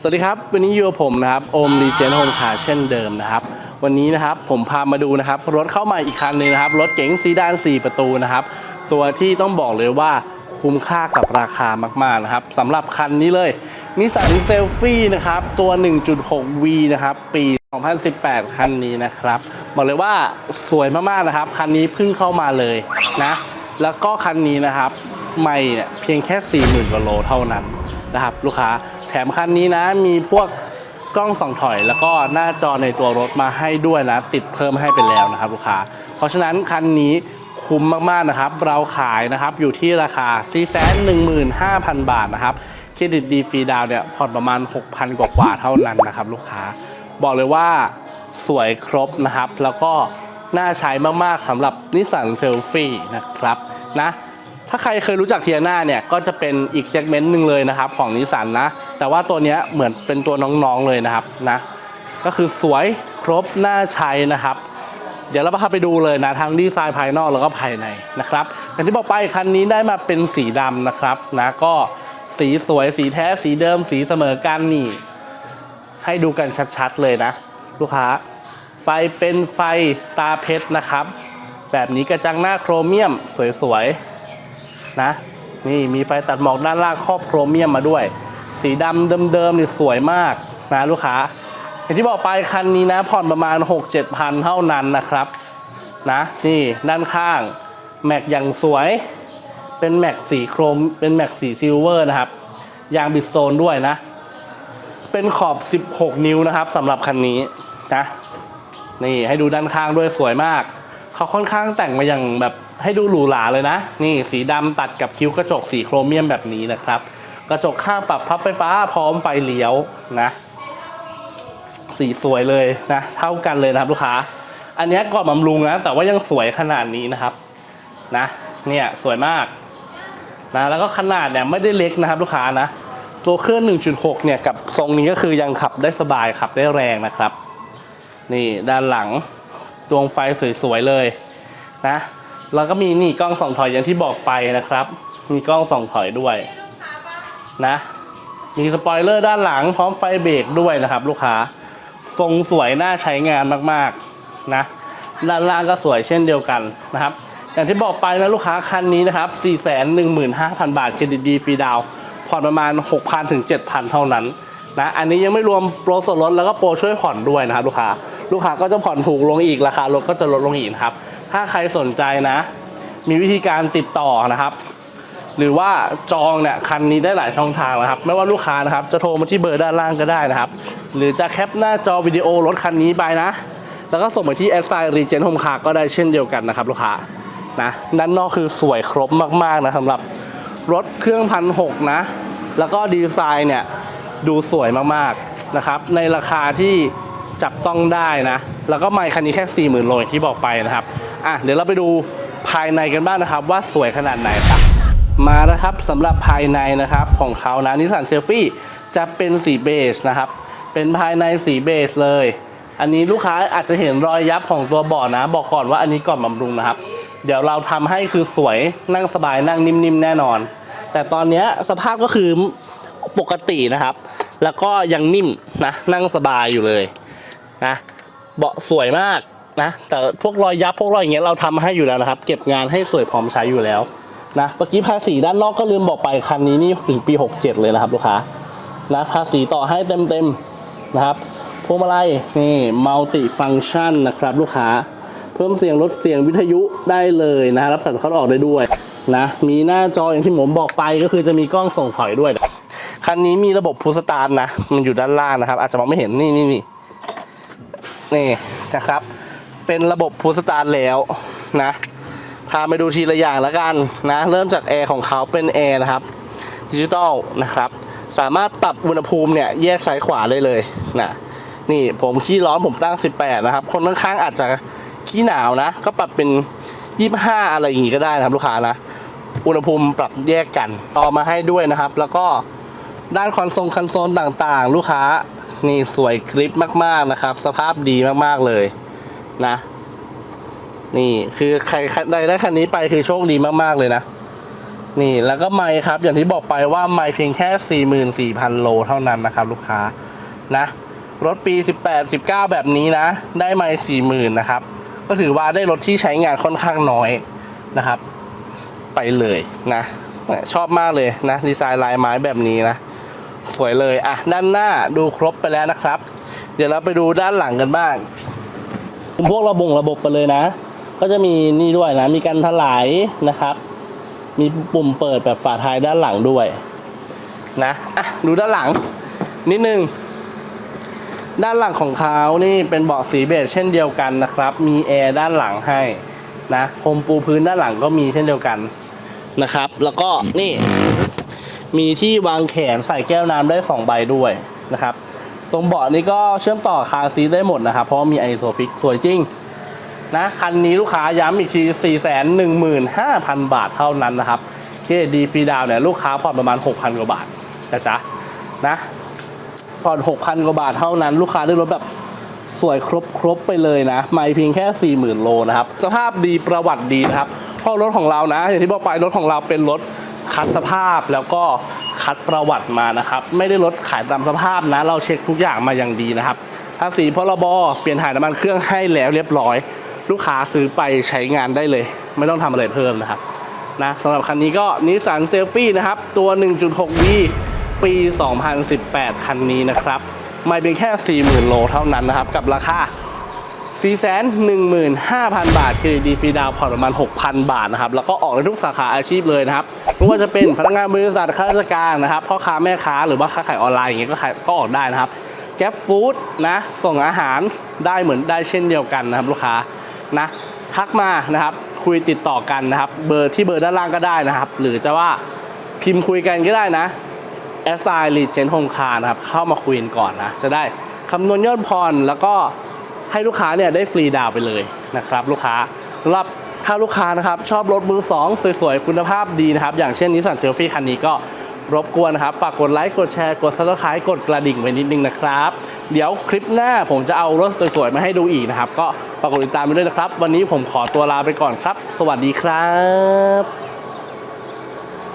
สวัสดีครับ วันนี้อยู่กับผมนะครับโอมรีเจนโฮมคาเช่นเดิมนะครับ วันนี้นะครับผมพามาดูนะครับ รถเข้ามาอีกคันหนึงนะครับ รถเก๋งซีดาน 4 ประตูนะครับ ตัวที่ต้องบอกเลยว่าคุ้มค่ากับราคามากๆนะครับสำหรับคันนี้เลยนิสสันเซลฟี่นะครับ ตัว 1.6V นะครับ ปี 2018 คันนี้นะครับ บอกเลยว่าสวยมากๆนะครับ คันนี้เพิ่งเข้ามาเลยนะ แล้วก็คันนี้นะครับ ไม่เนี่ยเพียงแค่ 40,000กว่าโลเท่านั้นนะครับ ลูกค้า แถมคันนี้นะมีพวกกล้องส่องถอย แล้วก็หน้าจอในตัวรถมาให้ด้วยนะ ติดเพิ่มให้ไปแล้วนะครับลูกค้า เพราะฉะนั้นคันนี้คุ้มมากๆนะครับ เราขายนะครับอยู่ที่ราคา 415,000 บาทนะครับเครดิตดีฟรีดาวเนี่ยผ่อนประมาณ 6,000 กว่าๆเท่านั้นนะครับลูกค้า บอกเลยว่าสวยครบนะครับ แล้วก็น่าใช้มากๆสำหรับนิสสันเซลฟี่นะครับนะถ้าใครเคยรู้จักเทียนาเนี่ยก็จะเป็นอีกเซกเมนต์หนึ่งเลยนะครับของนิสสันนะ แต่ว่าตัวนี้เหมือนเป็นตัวน้องๆเลยนะครับนะก็คือสวยครบน่าใช้นะครับ เดี๋ยวเราพาไปดูเลยนะทั้งดีไซน์ภายนอกแล้วก็ภายในนะครับอย่างที่บอกไปคันนี้ได้มาเป็นสีดำนะครับนะก็สีสวยสีแท้สีเดิมสีเสมอกันนี่ ให้ดูกันชัดๆเลยนะ ลูกค้า ไฟเป็นไฟตาเพชรนะครับ แบบนี้กระจังหน้าโครเมียมสวยๆนะ นี่มีไฟตัดหมอกด้านล่างครอบโครเมียมมาด้วย สีดำเดิมๆนี่สวยมากนะลูกค้าอย่างที่บอกไปคันนี้นะผ่อนประมาณ 6-7พันเท่านั้นนะครับนะนี่ด้านข้างแม็กอย่างสวย เป็นแม็กสีโครม เป็นแม็กสีซิลเวอร์นะครับ ยางบิดโซนด้วยนะ เป็นขอบ 16 นิ้วนะครับสำหรับคันนี้นะนี่ให้ดูด้านข้างด้วยสวยมาก เขาค่อนข้างแต่งมาอย่างแบบให้ดูหรูหราเลยนะ นี่สีดำตัดกับคิ้วกระจกสีโครเมียมแบบนี้นะครับ กระจกข้างปรับพับไฟฟ้าพร้อมไฟเลี้ยวนะสีสวยเลยนะเท่ากันเลยนะครับลูกค้า อันนี้ก่อนบำรุงนะแต่ว่ายังสวยขนาดนี้นะครับนะเนี่ยสวยมากนะแล้วก็ขนาดเนี่ยไม่ได้เล็กนะครับลูกค้านะตัวเครื่อง 1.6 เนี่ยกับทรงนี้ก็คือยังขับได้สบายขับได้แรงนะครับ นี่ด้านหลังดวงไฟสวยๆเลยนะแล้วก็มีนี่กล้องส่องถอยอย่างที่บอกไปนะครับ มีกล้องส่องถอยด้วย นะ มีสปอยเลอร์ด้านหลังพร้อมไฟเบรกด้วยนะครับ ลูกค้า ทรงสวยน่าใช้งานมากๆนะ ด้านล่างก็สวยเช่นเดียวกันนะครับ อย่างที่บอกไปนะลูกค้าคันนี้นะครับ 415,000 บาทเครดิตดีฟรีดาวผ่อนประมาณ 6,000ถึง7,000 เท่านั้นนะ อันนี้ยังไม่รวมโปรส่วนลดแล้วก็โปรช่วยผ่อนด้วยนะครับลูกค้า ลูกค้าก็จะผ่อนถูกลงอีกราคารถก็จะลดลงอีกครับ ถ้าใครสนใจนะ มีวิธีการติดต่อนะครับ หรือว่าจองเนี่ยคันนี้ได้หลายช่องทางนะครับ ไม่ว่าลูกค้านะครับ จะโทรมาที่เบอร์ด้านล่างก็ได้นะครับ หรือจะแคปหน้าจอวิดีโอรถคันนี้ไปนะ แล้วก็ส่งไปที่แอดไซน์รีเจนโฮมคาก็ได้เช่นเดียวกันนะครับลูกค้านะด้านนอกคือสวยครบมากๆนะสำหรับรถเครื่องพันหกนะ แล้วก็ดีไซน์เนี่ยดูสวยมากๆนะครับ ในราคาที่จับต้องได้นะ แล้วก็ไม่คันนี้แค่ 40,000โลอย่างที่บอกไปนะครับ อะ เดี๋ยวเราไปดูภายในกันบ้างนะครับ ว่าสวยขนาดไหนครับ มานะครับสำหรับภายในนะครับของเขานะนิสสันเซลฟี่จะเป็นสีเบจนะครับ เป็นภายในสีเบจเลย อันนี้ลูกค้าอาจจะเห็นรอยยับของตัวเบาะนะ บอกก่อนว่าอันนี้ก่อนบำรุงนะครับ เดี๋ยวเราทำให้คือสวยนั่งสบายนั่งนิ่มๆแน่นอน แต่ตอนนี้สภาพก็คือปกตินะครับ แล้วก็ยังนิ่มนะนั่งสบายอยู่เลยนะเบาะสวยมากนะแต่พวกรอยยับพวกรอยอย่างเงี้ยเราทำให้อยู่แล้วนะครับ เก็บงานให้สวยพร้อมใช้อยู่แล้ว นะเมื่อกี้ภาษีด้านนอกก็ลืมบอกไปคันนี้นี่ถึงปี 67 เลยนะครับลูกค้านะภาษีต่อให้เต็มๆนะครับพวงมาลัยนี่มัลติฟังชันนะครับลูกค้าเพิ่มเสียงลดเสียงวิทยุได้เลยนะรับสัญเข้าออกได้ด้วยนะมีหน้าจออย่างที่ผมบอกไปก็คือจะมีกล้องส่องถอยด้วย คันนี้มีระบบพูสตาร์นะ มันอยู่ด้านล่างนะครับ อาจจะมองไม่เห็นนี่นี่นี่นี่นะครับ เป็นระบบพูสตาร์แล้วนะ พาไปดูทีละอย่างแล้วกันนะเริ่มจากแอร์ของเขาเป็นแอร์นะครับดิจิตอลนะครับสามารถปรับอุณหภูมิเนี่ยแยกซ้ายขวาได้เลยนะนี่ผมขี้ร้อนผมตั้ง 18 นะครับ คนข้างๆอาจจะขี้หนาวนะ ก็ปรับเป็น 25 อะไรอย่างงี้ก็ได้นะครับลูกค้านะ อุณหภูมิปรับแยกกันต่อมาให้ด้วยนะครับ แล้วก็ด้านคอนโซลคอนโซลต่างๆ ลูกค้านี่สวยกริปมากๆนะครับ สภาพดีมากๆเลยนะ นี่คือใครใครได้ได้คันนี้ไปคือโชคดีมากๆเลยนะ นี่แล้วก็ไมค์ครับ อย่างที่บอกไปว่าไมค์เพียงแค่ 44,000 โลเท่านั้นนะครับ ลูกค้านะ รถปี 18 19 แบบนี้นะ ได้ไมค์40,000นะครับ ก็ถือว่าได้รถที่ใช้งานค่อนข้างน้อยนะครับ ไปเลยนะชอบมากเลยนะดีไซน์ลายไม้แบบนี้นะ สวยเลยอะด้านหน้าดูครบไปแล้วนะครับ เดี๋ยวเราไปดูด้านหลังกันบ้างพวกระบบระบบไปเลยนะ ก็จะมีนี่ด้วยนะ มีการถลายนะครับ มีปุ่มเปิดแบบฝาท้ายด้านหลังด้วยนะอะดูด้านหลัง นิดนึง ด้านหลังของเขานี่เป็นเบาะสีเบจเช่นเดียวกันนะครับ มีแอร์ด้านหลังให้นะพรมปูพื้นด้านหลังก็มีเช่นเดียวกันนะครับ แล้วก็นี่ มีที่วางแขนใส่แก้วน้ำได้สองใบด้วยนะครับ ตรงเบาะนี้ก็เชื่อมต่อคาร์ซีได้หมดนะครับ เพราะมีไอโซฟิกสวยจริง นะคันนี้ลูกค้าย้ำอีกที 415,000 บาทเท่านั้นนะครับเคดีฟรีดาวเนี่ยลูกค้าผ่อนประมาณ 6,000 กว่าบาทนะจ๊ะนะผ่อน 6,000 กว่าบาทเท่านั้น ลูกค้าได้รถแบบสวยครบครบไปเลยนะ ไม่เพียงแค่ 40,000 โลนะครับ สภาพดีประวัติดีนะครับเพราะรถของเรานะ อย่างที่บอกไปรถของเราเป็นรถคัดสภาพแล้วก็คัดประวัติมานะครับ ไม่ได้รถขายตามสภาพนะ เราเช็คทุกอย่างมาอย่างดีนะครับภาษีพรบเปลี่ยนถ่ายน้ำมันเครื่องให้แล้วเรียบร้อย ลูกค้าซื้อไปใช้งานได้เลย ไม่ต้องทำอะไรเพิ่มนะครับนะสำหรับคันนี้ก็นิสสันเซลฟี่นะครับ ตัว 1.6V ปี 2018 คันนี้นะครับ ไม่เพียงแค่ 40,000 โลเท่านั้นนะครับ กับราคา 415,000 บาทคือดีฟรีดาวผ่อนประมาณ 6,000 บาทนะครับ แล้วก็ออกในทุกสาขาอาชีพเลยนะครับไม่ว่าจะเป็นพนักงานบริษัทข้าราชการนะครับพ่อค้าแม่ค้าหรือว่าค้าขายออนไลน์อย่างเงี้ยก็ขายก็ออกได้นะครับแก๊ปฟู้ดนะส่งอาหารได้เหมือนได้เช่นเดียวกันนะครับลูกค้า นะทักมานะครับคุยติดต่อกันนะครับ เบอร์ที่เบอร์ด้านล่างก็ได้นะครับ หรือจะว่าพิมพ์คุยกันก็ได้นะแอสไซน์รีเจนโฮมคาร์นะครับเข้ามาคุยกันก่อนนะจะได้คำนวณยอดผ่อนแล้วก็ให้ลูกค้าเนี่ยได้ฟรีดาวไปเลยนะครับ ลูกค้าสำหรับถ้าลูกค้านะครับชอบรถมือสองสวยๆ คุณภาพดีนะครับ อย่างเช่นนิสสันเซลฟี่คันนี้ก็รบกวนนะครับ ฝากกดไลค์กดแชร์กดซับสไครต์กดกระดิ่งไว้นิดนึงนะครับ เดี๋ยวคลิปหน้าผมจะเอารถสวยๆมาให้ดูอีกนะครับ ก็ ฝากกดติดตามไปด้วยนะครับ วันนี้ผมขอตัวลาไปก่อนครับ สวัสดีครับ